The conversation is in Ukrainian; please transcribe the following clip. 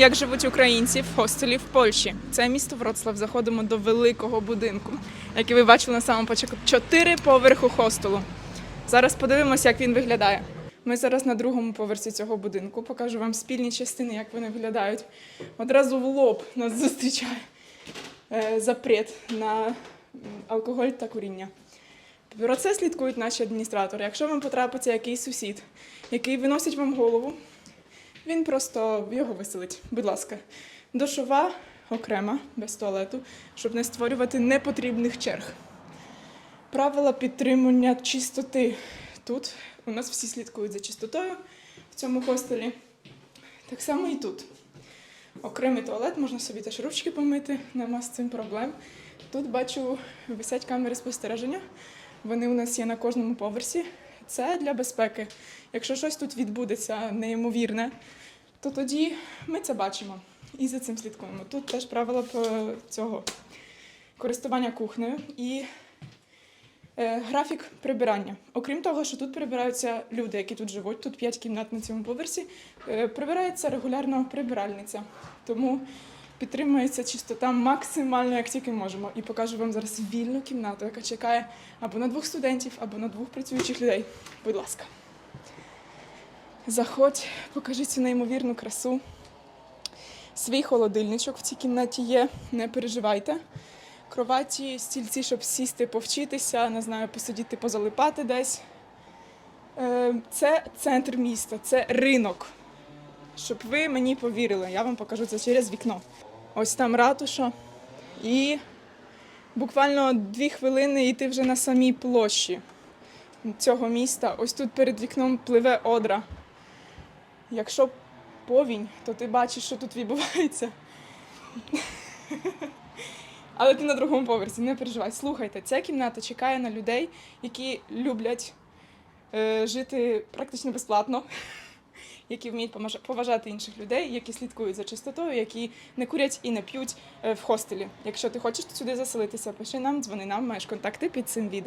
Як живуть українці в хостелі в Польщі? Це місто Вроцлав. Заходимо до великого будинку, який ви бачили на самому початку. Чотири поверху хостелу. Зараз подивимося, як він виглядає. Ми зараз на другому поверсі цього будинку. Покажу вам спільні частини, як вони виглядають. Одразу в лоб нас зустрічає е, запрет на алкоголь та куріння. Про це слідкують наші адміністратори. Якщо вам потрапиться якийсь сусід, який виносить вам голову, він просто його виселить. Будь ласка, душова окрема, без туалету, щоб не створювати непотрібних черг. Правила підтримання чистоти. Тут у нас всі слідкують за чистотою в цьому хостелі. Так само і тут. Окремий туалет, можна собі теж ручки помити, нема з цим проблем. Тут бачу, висять камери спостереження. Вони у нас є на кожному поверсі. Це для безпеки. Якщо щось тут відбудеться неймовірне, то тоді ми це бачимо і за цим слідкуємо. Тут теж правила цього користування кухнею і е, графік прибирання. Окрім того, що тут прибираються люди, які тут живуть, тут 5 кімнат на цьому поверсі, е, прибирається регулярно прибиральниця. Тому підтримується чистота максимально, як тільки можемо. І покажу вам зараз вільну кімнату, яка чекає або на двох студентів, або на двох працюючих людей. Будь ласка. Заходь, покажи цю неймовірну красу. Свій холодильничок в цій кімнаті є, не переживайте. Кроваті, стільці, щоб сісти, повчитися, не знаю, посидіти, позалипати десь. Е, Це центр міста, це ринок. Щоб ви мені повірили, я вам покажу це через вікно. Ось там ратуша. І буквально дві хвилини і ти вже на самій площі цього міста. Ось тут перед вікном пливе одра. Якщо повінь, то ти бачиш, що тут відбувається. Але ти на другому поверсі, не переживай. Слухайте, ця кімната чекає на людей, які люблять е, жити практично безплатно, які вміють поважати інших людей, які слідкують за чистотою, які не курять і не п'ють е, в хостелі. Якщо ти хочеш сюди заселитися, пиши нам, дзвони нам, маєш контакти під цим відео.